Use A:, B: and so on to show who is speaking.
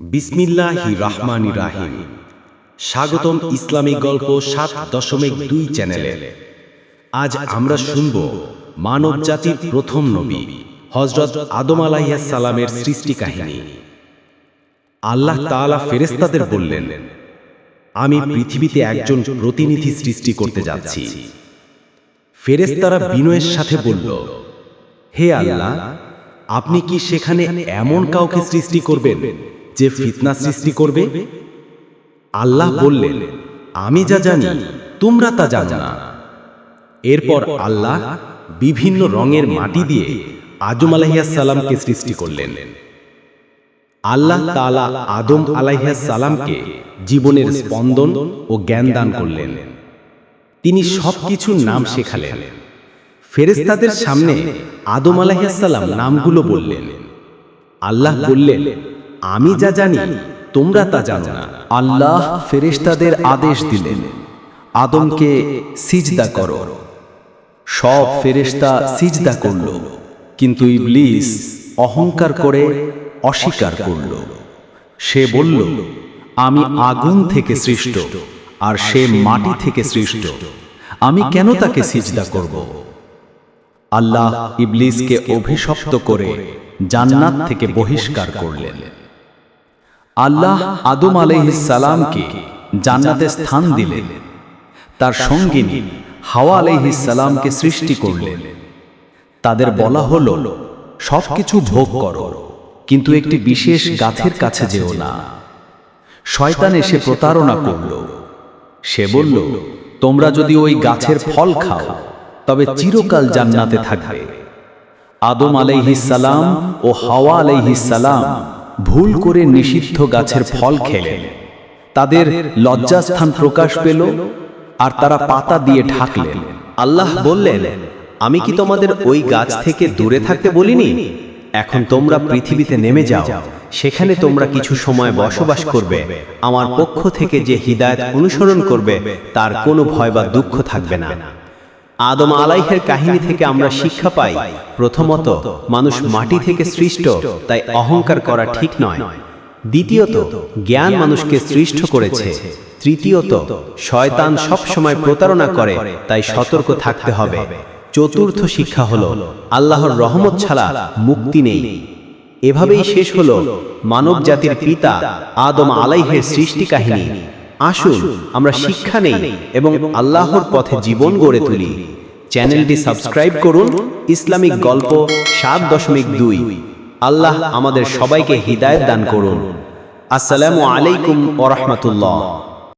A: বিসমিল্লাহি রাহিম। স্বাগতম গল্প সাত দশমিক দুই চ্যানেলে। আজ আমরা শুনব মানব জাতির প্রথম নবী হজরত আদম সালামের সৃষ্টি কাহিনী আল্লাহ তাআলা ফেরেশতাদের বললেন, আমি পৃথিবীতে একজন প্রতিনিধি সৃষ্টি করতে যাচ্ছি। ফেরেশতারা বিনয়ের সাথে বলল, হে আল্লাহ, আপনি কি সেখানে এমন কাউকে সৃষ্টি করবেন যে ফিতনা সৃষ্টি করবে আল্লাহ বললেন আমি যা জানি তোমরা তা জানো না। এরপর আল্লাহ বিভিন্ন রঙের মাটি দিয়ে আলাইহিস সালামকে সৃষ্টি করলেন। আল্লাহ তাআলা আদম সালামকে জীবনের স্পন্দন ও জ্ঞান দান করলেন। তিনি সবকিছুর নাম শেখালেন। ফেরেশতাদের সামনে আদম সালাম নামগুলো বললেন। আল্লাহ বললেন আমি যা জানি তোমরা তা জানো না।
B: আল্লাহ ফেরেশতাদের আদেশ দিলেন আদমকে সিজদা করো। সব ফেরেশতা সিজদা করল কিন্তু ইবলিস অহংকার করে অস্বীকার করল। সে বলল আমি আগুন থেকে সৃষ্ট আর সে মাটি থেকে সৃষ্ট। আমি কেন তাকে সিজদা করব? আল্লাহ ইবলিসকে অভিশপ্ত করে জান্নাত থেকে বহিষ্কার করলেন। আল্লাহ আদম সালামকে জান্নাতে স্থান দিলেন। তার সঙ্গিনী হাওয়া সালামকে সৃষ্টি করলেন। তাদের বলা হলো সবকিছু ভোগ করো কিন্তু একটি বিশেষ গাছের কাছে যেও না। শয়তান এসে প্রতারণা করল। সে বলল তোমরা যদি ওই গাছের ফল খাও তবে চিরকাল জান্নাতে থাকবে। আদম সালাম ও হাওয়া সালাম ভুল করে নিষিদ্ধ গাছের ফল খেলেন তাদের লজ্জাস্থান প্রকাশ পেল আর তারা পাতা দিয়ে ঢাকলেন।
C: আল্লাহ বললেন আমি কি তোমাদের ওই গাছ থেকে দূরে থাকতে বলিনি? এখন তোমরা পৃথিবীতে নেমে যাও। সেখানে তোমরা কিছু সময় বসবাস করবে। আমার পক্ষ থেকে যে হিদায়ত অনুসরণ করবে তার কোনো ভয় বা দুঃখ থাকবে না। আদম আলাইহের কাহিনী থেকে আমরা শিক্ষা পাই, প্রথমত, মানুষ মাটি থেকে সৃষ্ট, তাই অহংকার করা ঠিক নয়। দ্বিতীয়ত, জ্ঞান মানুষকে সৃষ্ট করেছে। তৃতীয়ত, শয়তান সব সময় প্রতারণা করে, তাই সতর্ক থাকতে হবে। চতুর্থ শিক্ষা হলো, আল্লাহর রহমত ছাড়া মুক্তি নেই। এভাবেই শেষ হলো মানব জাতির পিতা আদম আলাইহের সৃষ্টি কাহিনী। আসুন আমরা শিক্ষা নেই এবং আল্লাহর পথে জীবন গড়ে তুলি। চ্যানেলটি সাবস্ক্রাইব করুন। ইসলামিক গল্প সাত দশমিক দুই। আল্লাহ আমাদের সবাইকে হৃদায়ত দান করুন। আসসালামু আলাইকুম ওরহমতুল্লাহ